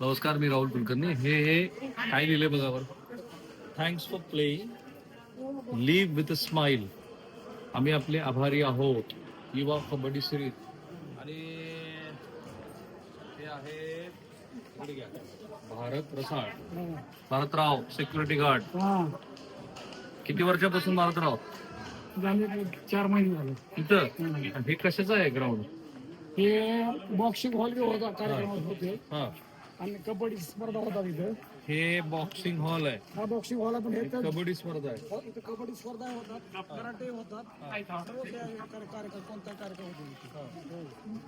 नमस्कार मी राहुल कुलकर्णी. हे हे काय लिहिले बघा बरं. Thanks for playing live with a smile आम्ही आपले आभारी आहोत. युवा कबड्डी सिरीज आणि हे आहे. भारत रसाळ. भारतराव सिक्युरिटी गार्ड किती वर्षापासून भारतराव? चार महिने झाले. इथं? हे कशाचं आहे ग्राउंड हे बॉक्सिंग हॉल बी होता कार्यक्रमात होते. हा. आणि कबड्डी स्पर्धा होता तिथं हे बॉक्सिंग हॉल आहे. हा बॉक्सिंग हॉल पण हे कबड्डी स्पर्धा आहे. इथं कबड्डी स्पर्धा होतात कराटे होतात. सर्व ते कार्य- कार्यक्रम कोणता कार्यक्रम होतो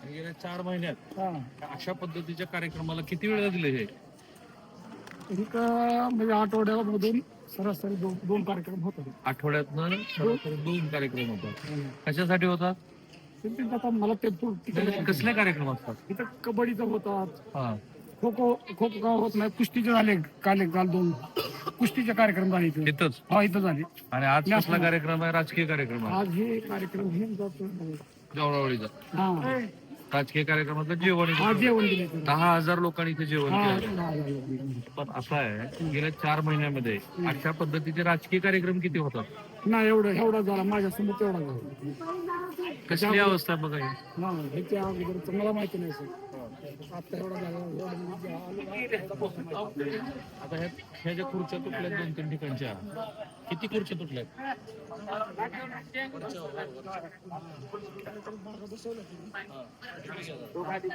आणि गेल्या चार महिन्यात हा. अशा पद्धतीच्या कार्यक्रमाला किती वेळा दिले हे? इथं म्हणजे आठवड्यामधून सरासरी दोन दोन कार्यक्रम होतात. आठवड्यातनं सरासरी दोन कार्यक्रम होतात. कशासाठी होतात? आता मला ते तिकडे कसले कार्यक्रम असतात? इथं कबड्डीचं होतात. हा. खो खो खो खो होत नाही. कुस्तीचे झाले काल काल दोन. कुस्तीचे कार्यक्रम झाले इथं. इथंच? हा इथं झाले. आणि आज कसला कार्यक्रम आहे? राजकीय कार्यक्रम आहे. आज हे कार्यक्रम हे जातो. जवळावळीचा हा. राजकीय कार्यक्रमातलं जेवण हा इथं. जेवण दिले. दहा हजार लोकांनी इथे जेवण केलं. पण असं आहे गेल्या चार महिन्यामध्ये अशा पद्धतीचे राजकीय कार्यक्रम किती होतात. नाही एवढं एवढा झाला. माझ्यासमोर तेवढा झाला. कसली अवस्था बघा ही? हा ह्याच्या अगोदर मला माहिती नाही सर. आता ह्या ह्या ज्या खुर्च्या तुटल्यात दोन तीन ठिकाणच्या किती खुर्च्या तुटल्यात?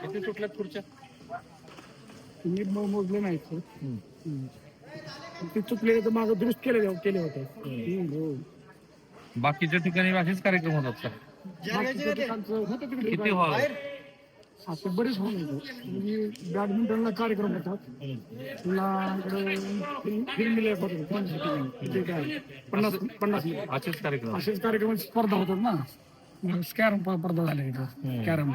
किती तुटल्यात खुर्च्या? मी मोजले नाही सर हम्म. ते चुकले तर मागं दुरुस्त केले केले होते. हो. बाकीच्या ठिकाणी असेच कार्यक्रम होतात का किती हॉल? असे बरेच होऊन येतात म्हणजे बॅडमिंटनला कार्यक्रम होतात. पुन्हा इकडे पन्नास पन्नास असेच कार्यक्रम. असेच कार्यक्रम स्पर्धा होतात ना. स्कॅरम स्पर्धा झाल्या इथं. कॅरम.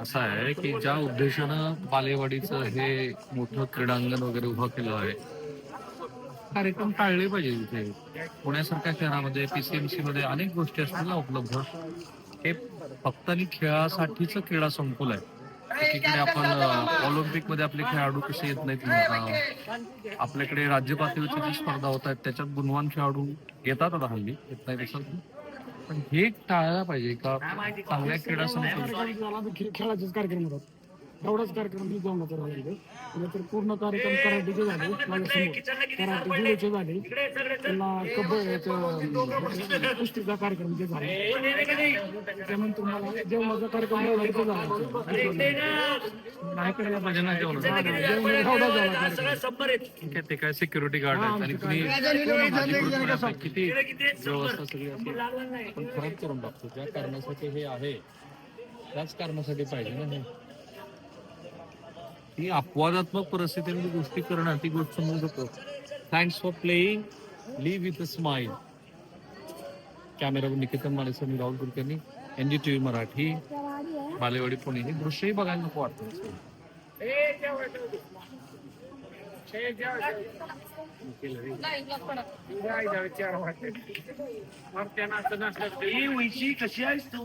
असं आहे की ज्या उद्देशानं बालेवाडीचं हे मोठं क्रीडांगण वगैरे उभं केलं आहे कार्यक्रम टाळले पाहिजे इथे. पुण्यासारख्या शहरामध्ये पीसीएमसी मध्ये अनेक गोष्टी असतील ना उपलब्ध. हे फक्त आणि खेळासाठीच क्रीडा संकुल आहे एकीकडे आपण ऑलिम्पिकमध्ये आपले खेळाडू कसे येत नाहीत आपल्याकडे राज्य पातळीवरच्या जी स्पर्धा होत आहेत त्याच्यात गुणवान खेळाडू येतात आता हल्ली येत नाही नाही. पण हे टाळायला पाहिजे का चांगल्या क्रीडा संकुल खेळाचेच कार्यक्रम होतात एवढाच कार्यक्रम मी जाऊन होता तर पूर्ण कार्यक्रम कराटेचे झाले माझ्यासमोर. कराटे जुडोचे झाले. पुन्हा कबड्डी कुस्तीचा कार्यक्रम जे झाले. त्यानंतर मला जेवणाचा कार्यक्रम एवढा इथे झाला नाही करायला पाहिजे ना जेवण जेवण एवढा झाला कार्यक्रम. ठीक आहे ते काय सिक्युरिटी गार्ड आहेत आणि नाही. किती व्यवस्था सगळी असेल पण खरंच करून टाकतो. ज्या कारणासाठी हे आहे त्याच कारणासाठी पाहिजे ना हे. ही अपवादात्मक परिस्थितीमध्ये गोष्टी करणं ती गोष्ट समजू शकतो thanks for playing live with a smile कॅमेरावर Niketan Manesar me Rahul Kulkarni N G T V Marathi Balewadi Pune हे दृश्यही बघायला नको वाटतं. कशी आहेस तू